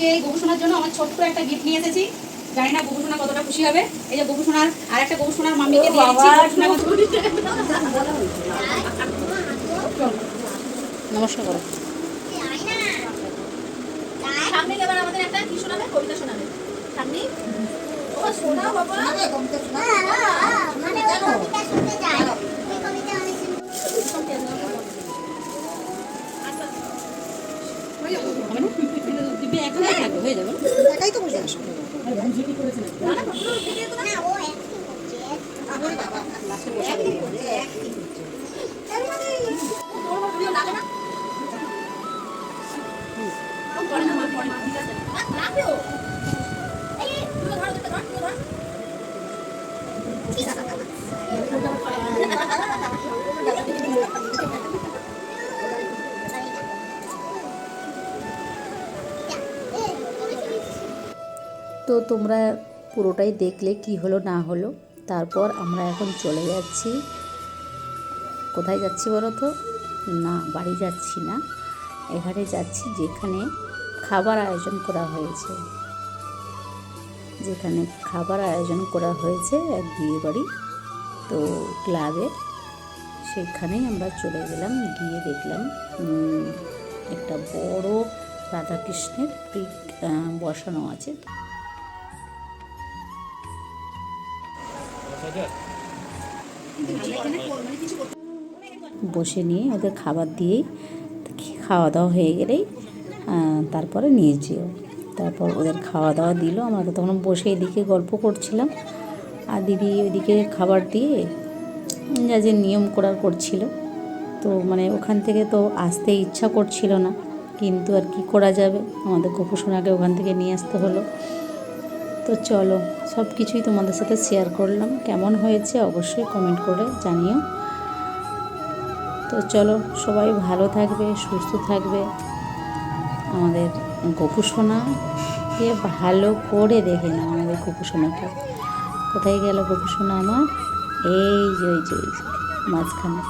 আজকে এই গবেষণার জন্য আমার ছোট্ট একটা গিফট নিয়ে এসেছি। জানি না গবেষণা কতটা খুশি হবে। এই যে গবেষণার আর একটা গবেষণার মাম্মিকে দিয়ে দিচ্ছি নমস্কার করো। সামনে এবার আমাদের একটা কি শোনাবে? কবিতা শোনাবে। সামনে? ও শোনা বাবা। হয়ে যাবে। একাই তো বসে আসো না ও অ্যাক্টিং করছে অ্যাক্টিং করছে অ্যাক্টিং তুমিও লাগে না তো তোমরা পুরোটাই দেখলে কি হলো, না হলো। তারপর আমরা এখন চলে যাচ্ছি। কোথায় যাচ্ছি বলো তো? না, বাড়ি যাচ্ছি না। এখানে যাচ্ছি যেখানে খাবার আয়োজন করা হয়েছে। যেখানে খাবার আয়োজন করা হয়েছে এক বিয়ে বাড়ি তো ক্লাবে। সেখানেই আমরা চলে গেলাম, গিয়ে দেখলাম একটা বড় রাধাকৃষ্ণের পিক বসানো আছে। বসে নিয়ে ওদের খাবার দিয়েই খাওয়া দাওয়া হয়ে গেলেই তারপরে নিয়ে যেও। তারপর ওদের খাওয়া দাওয়া দিল। আমরা তো তখন বসে এদিকে গল্প করছিলাম। আর দিদি ওইদিকে খাবার দিয়ে যা যে নিয়ম করার করছিল। তো মানে ওখান থেকে তো আসতে ইচ্ছা করছিল না। কিন্তু আর কি করা যাবে? আমাদের গোপুসোনাকে ওখান থেকে নিয়ে আসতে হলো। তো চলো সব কিছুই তোমাদের সাথে শেয়ার করলাম। কেমন হয়েছে অবশ্যই কমেন্ট করে জানিও। তো চলো, সবাই ভালো থাকবে, সুস্থ থাকবে। আমাদের গোপুসোনাকে ভালো করে দেখে নাও আমাদের গোপুসোনাকে কোথায় গেল গোপুসোনা আমার? এই যে ওই যে ওই যে, মাঝখানে।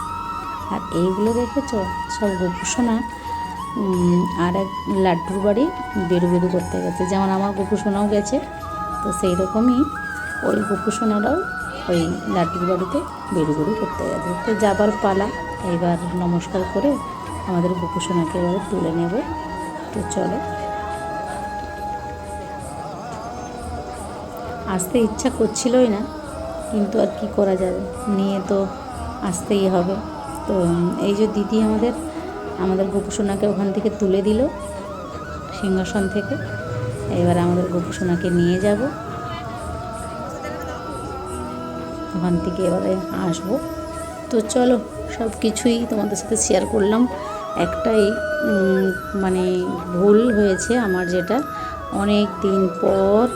আর এইগুলো দেখেছ? সব গোপুসোনা আর এক লাড্ডুর বাড়ি বেরু বেরু করতে গেছে। যেমন আমার গোপুসোনাও গেছে। তো সেই রকমই ওই গোপুসোনারাও ওই লাড্ডুর বাড়িতে বেরু করতে গেছে তো যাবার পালা এবার নমস্কার করে আমাদের গোপুসোনাকে এবার তুলে নেব। তো চলো। আসতে ইচ্ছা করছিলই না, কিন্তু আর কি করা যাবে? নিয়ে তো আসতেই হবে। তো এই যে দিদি আমাদের আমাদের গোপুসোনাকে ওখান থেকে তুলে দিল সিংহাসন থেকে। এবার আমাদের গোপুসোনাকে নিয়ে যাব। ওখান থেকে এবারে আসব। তো চলো, সব কিছুই তোমাদের সাথে শেয়ার করলাম। একটাই মানে ভুল হয়েছে আমার যেটা। অনেক দিন পর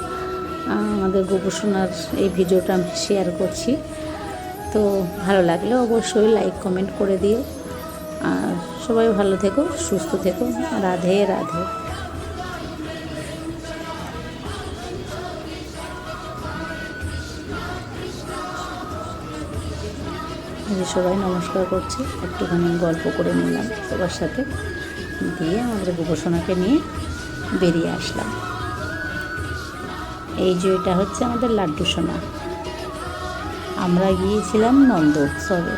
আমাদের গোপুসোনার এই ভিডিওটা আমি শেয়ার করছি। তো ভালো লাগলে অবশ্যই লাইক কমেন্ট করে দিও। আর সবাই ভালো থেকো, সুস্থ থেকো। রাধে রাধে। যে সবাই নমস্কার করছে, একটুখানি গল্প করে নিলাম সবার সাথে। দিয়ে আমাদের গোপসোনাকে নিয়ে বেরিয়ে আসলাম। এই যে এটা হচ্ছে আমাদের লাড্ডু সোনা। আমরা গিয়েছিলাম নন্দ উৎসবে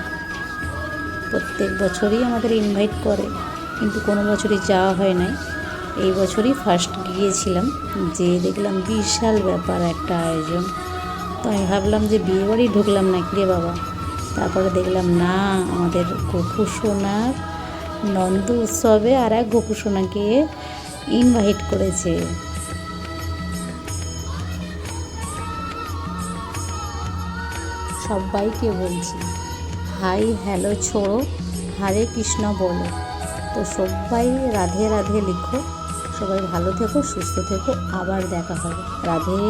প্রত্যেক বছরই আমাদের ইনভাইট করে, কিন্তু কোনো বছরই যাওয়া হয় নাই। এই বছরই ফার্স্ট গিয়েছিলাম যে দেখলাম বিশাল ব্যাপার একটা আয়োজন। তো আমি ভাবলাম যে বিয়েবাড়ি ঢুকলাম না রে বাবা? তারপরে দেখলাম, না, আমাদের গোপু সোনার নন্দ উৎসবে আর এক গোপু সোনাকে ইনভাইট করেছে। সবাইকে বলছি, হাই, হ্যালো, ছোড়ো, হরে কৃষ্ণ বলো। তো সবাই রাধে রাধে লিখো। সবাই ভালো থেকো, সুস্থ থেকো, আবার দেখা হবে। রাধে।